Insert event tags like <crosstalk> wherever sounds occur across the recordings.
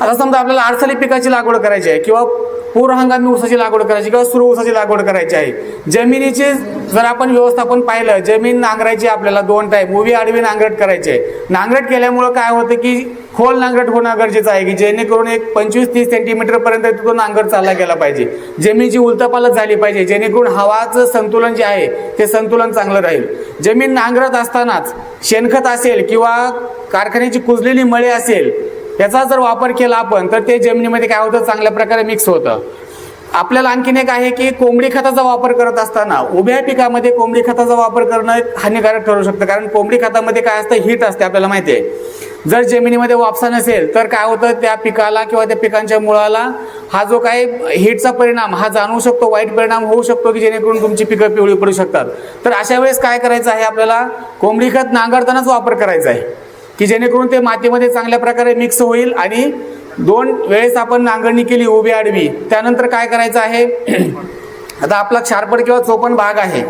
आता समजा आपल्याला आडसाली पिकाची लागवड करायची आहे किंवा पूर हंगामी ऊसाची लागवड करायची किंवा सुरू ऊसाची लागवड करायची आहे जमिनीची जर आपण व्यवस्थापन पाहिलं जमीन नांगरायची आपल्याला दोन टाईप उभी आडवी नांगरट करायची आहे. नांगरट केल्यामुळं काय होतं की खोल नांगरट होणं गरजेचं आहे की जेणेकरून एक पंचवीस तीस सेंटीमीटर पर्यंत तो नांगर चालला गेला पाहिजे. जमिनीची उलतापालत झाली पाहिजे जेणेकरून हवाचं संतुलन जे आहे ते संतुलन चांगलं राहील. जमीन नांगरत असतानाच शेणखत असेल किंवा कारखान्याची कुजलेली मळे असेल याचा जर वापर केला आपण तर ते जमिनीमध्ये काय होतं? चांगल्या प्रकारे मिक्स होतं. आपल्याला आणखीन एक आहे की कोंबडी खताचा वापर करत असताना उभ्या पिकामध्ये कोंबडी खताचा वापर करणं हानिकारक ठरू शकतं. कारण कोंबडी खतामध्ये काय असतं? हीट असते आपल्याला माहिती आहे. जर जमिनीमध्ये वापसा नसेल तर काय होतं? त्या पिकाला किंवा त्या पिकांच्या मुळाला हा जो काय हीटचा परिणाम हा जाणवू शकतो वाईट परिणाम होऊ शकतो की जेणेकरून तुमची पिकं पिवळी पडू शकतात. तर अशा वेळेस काय करायचं आहे आपल्याला? कोंबडी खत नांगरतानाच वापर करायचा आहे. की जेणेकरून ते मातीमध्ये चांगल्या प्रकारे मिक्स होईल आणि दोन वेळेस आपण नांगरणी केली उभी आडवी त्यानंतर काय करायचं आहे? <clears throat> आता आपला क्षारपड किंवा चोपण भाग आहे.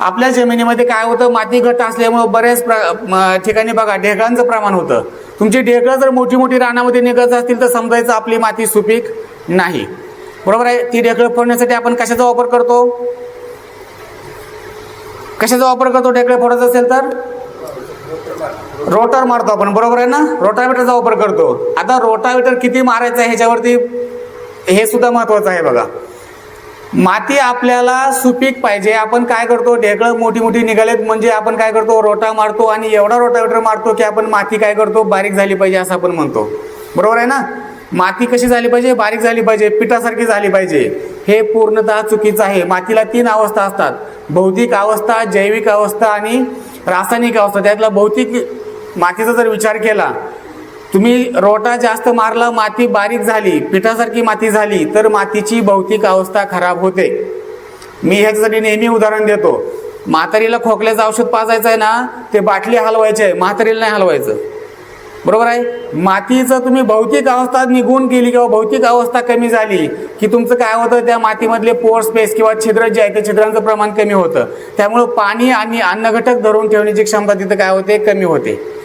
आपल्या जमिनीमध्ये काय होतं? माती घट असल्यामुळं बऱ्याच प्र ठिकाणी बघा ढेकळांचं प्रमाण होतं. तुमची ढेकळं जर मोठी मोठी रानामध्ये निघत असतील तर समजायचं आपली माती सुपीक नाही. बरोबर आहे? ती ढेकळं फोडण्यासाठी आपण कशाचा वापर करतो? कशाचा वापर करतो? ढेकळं फोडायचं असेल तर? रोटर मारतो आपण बरोबर आहे ना? रोटावेटरचा वापर करतो. आता रोटावेटर किती मारायचं आहे ह्याच्यावरती हे सुद्धा महत्वाचं आहे बघा. माती आपल्याला सुपीक पाहिजे. आपण काय करतो? ढेकळं मोठी मोठी निघालेत म्हणजे आपण काय करतो? रोटा मारतो आणि एवढा रोटावेटर मारतो की आपण माती काय करतो? बारीक झाली पाहिजे असं आपण म्हणतो. बरोबर आहे ना? माती कशी झाली पाहिजे? बारीक झाली पाहिजे. पिठासारखी झाली पाहिजे. हे पूर्णतः चुकीचं आहे. मातीला तीन अवस्था असतात. भौतिक अवस्था जैविक अवस्था आणि रासायनिक अवस्था. त्यातला भौतिक मातीचा जर विचार केला तुम्ही रोटा जास्त मारला माती बारीक झाली पिठासारखी माती झाली तर मातीची भौतिक अवस्था खराब होते. मी ह्याच्यासाठी नेहमी उदाहरण देतो. म्हातारीला खोकल्याचं औषध पाजायचं आहे ना ते बाटली हलवायची आहे म्हातारीला नाही हलवायचं. बरोबर आहे? मातीचं तुम्ही भौतिक अवस्था निघून गेली किंवा भौतिक अवस्था कमी झाली की तुमचं काय होतं त्या मातीमधले पोअर स्पेस किंवा छिद्र जे आहे ते छिद्रांचं प्रमाण कमी होतं. त्यामुळं पाणी आणि अन्नघटक धरून ठेवण्याची क्षमता तिथं काय होते? कमी होते.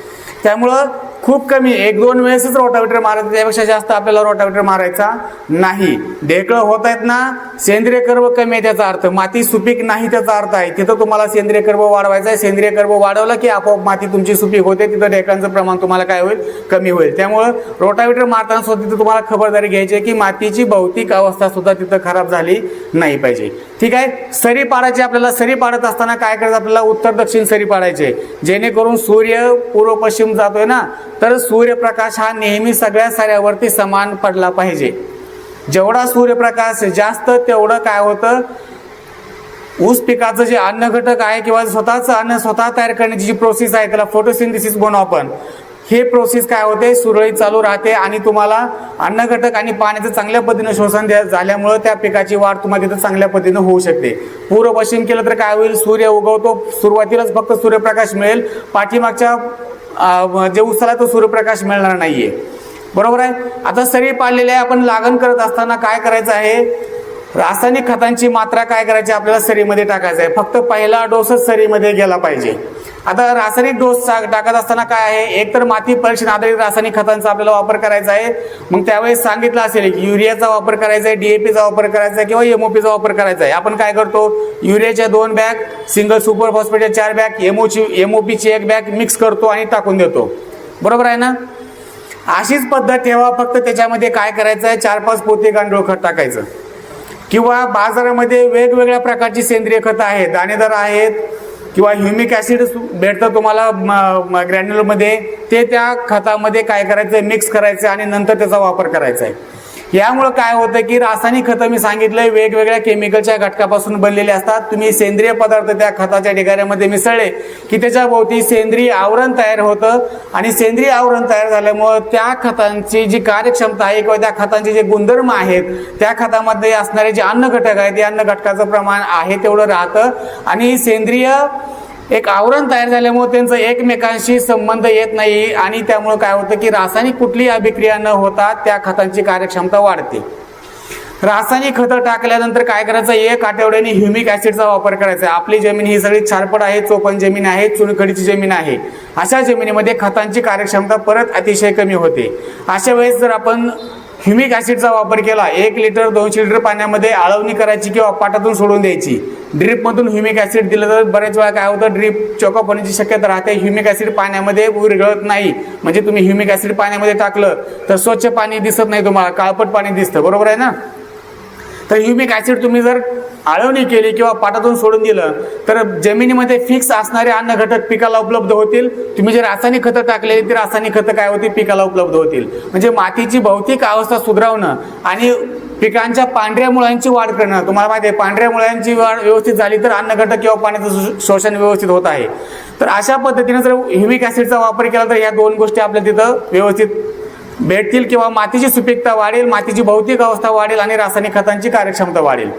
त्यामुळं खूप कमी एक दोन वेळेसच रोटावेटर मारायचं त्यापेक्षा जास्त आपल्याला रोटावेटर मारायचा नाही. ढेकळं होत आहेत ना सेंद्रिय कर्ब कमी आहे त्याचा अर्थ. माती सुपीक नाही त्याचा अर्थ आहे. तिथं तुम्हाला सेंद्रिय कर्ब वाढवायचा आहे. सेंद्रिय कर्ब वाढवलं की आपोआप माती तुमची सुपीक होते तिथं ढेकळांचं प्रमाण तुम्हाला काय होईल? कमी होईल. त्यामुळं रोटावेटर मारताना सुद्धा तिथं तुम्हाला खबरदारी घ्यायची आहे की मातीची भौतिक अवस्था सुद्धा तिथं खराब झाली नाही पाहिजे. ठीक आहे? सरी पाडायची आपल्याला सरी पाडत असताना काय करायचं? आपल्याला उत्तर दक्षिण सरी पाडायचे. जेणेकरून सूर्य पूर्व पश्चिम जातोय ना? तर सूर्यप्रकाश हा नेहमी सगळ्या साऱ्यावरती समान पडला पाहिजे. जेवढा सूर्यप्रकाश जास्त तेवढं काय होतं? ऊस पिकाचं जे अन्न घटक आहे किंवा स्वतःचं अन्न स्वतः तयार करण्याची जी प्रोसेस आहे त्याला फोटोसिंथेसिस म्हणू आपण. हे प्रोसेस काय होते? सुरळीत चालू राहते आणि तुम्हाला अन्न घटक आणि पाण्याचं चांगल्या पद्धतीनं शोषण द्या- झाल्यामुळं त्या पिकाची वाढ तुम्हाला तिथं चांगल्या पद्धतीनं होऊ शकते. पूर्व पश्चिम केलं तर काय होईल? सूर्य उगवतो. सुरुवातीलाच फक्त सूर्यप्रकाश मिळेल. पाठीमागच्या जे उसाला तो सूर्यप्रकाश मिळणार नाहीये. बरोबर आहे? आता सरी पाडलेले आहे आपण लागण करत असताना काय करायचं आहे? रासायनिक खतांची मात्रा काय करायची? आपल्याला सरीमध्ये टाकायचं आहे. फक्त पहिला डोसच सरीमध्ये गेला पाहिजे. आता रासायनिक डोस सा- टाकत असताना काय आहे? एक तर माती परीक्षण आधारित रासायनिक खतांचा आपल्याला वापर करायचा आहे. मग त्यावेळेस सांगितलं असेल की युरियाचा वापर करायचा आहे डीएपीचा वापर करायचा आहे किंवा एमओपीचा वापर करायचा आहे. आपण काय करतो? युरियाच्या दोन बॅग सिंगल सुपर फॉस्फेटच्या चार बॅग एमओची एमओपीची एक बॅग मिक्स करतो आणि टाकून देतो. बरोबर आहे ना? अशीच पद्धत ठेवा फक्त त्याच्यामध्ये काय करायचं आहे? चार पाच पोते गांडूळ खत टाकायचं. किंवा बाजारामध्ये वेगवेगळ्या प्रकारची सेंद्रिय खतं आहेत. दाणेदार आहेत किंवा ह्युमिक ॲसिड भेटतं तुम्हाला ग्रॅन्युलरमध्ये ते त्या खतामध्ये काय करायचं मिक्स करायचं आणि नंतर त्याचा वापर करायचा आहे. यामुळं काय होतं की रासायनिक खतं मी सांगितलंय वेगवेगळ्या केमिकलच्या घटकापासून बनलेले असतात. तुम्ही सेंद्रिय पदार्थ त्या खताच्या ढिगाऱ्यामध्ये मिसळले की त्याच्या भोवती सेंद्रिय आवरण तयार होतं आणि सेंद्रिय आवरण तयार झाल्यामुळं त्या खतांची जी कार्यक्षमता आहे किंवा त्या खतांचे जे गुणधर्म आहेत त्या खतामध्ये असणारे जे अन्न घटक आहेत ते अन्न घटकाचं प्रमाण आहे तेवढं राहतं. आणि सेंद्रिय एक आवरण तयार झाल्यामुळे त्यांचं एकमेकांशी संबंध येत नाही आणि त्यामुळे काय होतं की रासायनिक कुठलीही अभिक्रिया न होता त्या खतांची कार्यक्षमता वाढते. रासायनिक खतं टाकल्यानंतर काय करायचं? एक आठवड्याने ह्युमिक ऍसिडचा वापर करायचा. आपली जमीन ही सगळी छारपड आहे चोपण जमीन आहे चुनखडीची जमीन आहे. अशा जमिनीमध्ये खतांची कार्यक्षमता परत अतिशय कमी होते. अशा वेळेस जर आपण ह्युमिक ऍसिडचा वापर केला. एक लिटर दोनशे लिटर पाण्यामध्ये आळवणी करायची किंवा पाटातून सोडून द्यायची. ड्रीपमधून ह्युमिक ऍसिड दिलं तर बऱ्याच वेळा काय होतं? ड्रीप चॉकअप होण्याची शक्यता राहते. ह्युमिक ऍसिड पाण्यामध्ये विरघळत नाही. म्हणजे तुम्ही ह्युमिक ऍसिड पाण्यामध्ये टाकलं तर स्वच्छ पाणी दिसत नाही तुम्हाला. काळपट पाणी दिसतं. बरोबर आहे ना? तर ह्युमिक ऍसिड तुम्ही जर आळवणी केली किंवा पाटातून सोडून दिलं तर जमिनीमध्ये फिक्स असणारे अन्न घटक पिकाला उपलब्ध होतील. तुम्ही जे रासायनिक खतं टाकलेली ती रासायनिक खतं काय होती? पिकाला उपलब्ध होतील. म्हणजे मातीची भौतिक अवस्था सुधारवणं आणि पिकांच्या पांढऱ्या मुळांची वाढ करणं. तुम्हाला माहिती आहे पांढऱ्या मुळांची वाढ व्यवस्थित झाली तर अन्न घटक किंवा पाण्याचं शो- शोषण व्यवस्थित होत आहे. तर अशा पद्धतीने जर ह्युमिक ऍसिडचा वापर केला तर या दोन गोष्टी आपल्या तिथं व्यवस्थित भेटतील किंवा मातीची सुपीकता वाढेल मातीची भौतिक अवस्था वाढेल आणि रासायनिक खतांची कार्यक्षमता वाढेल.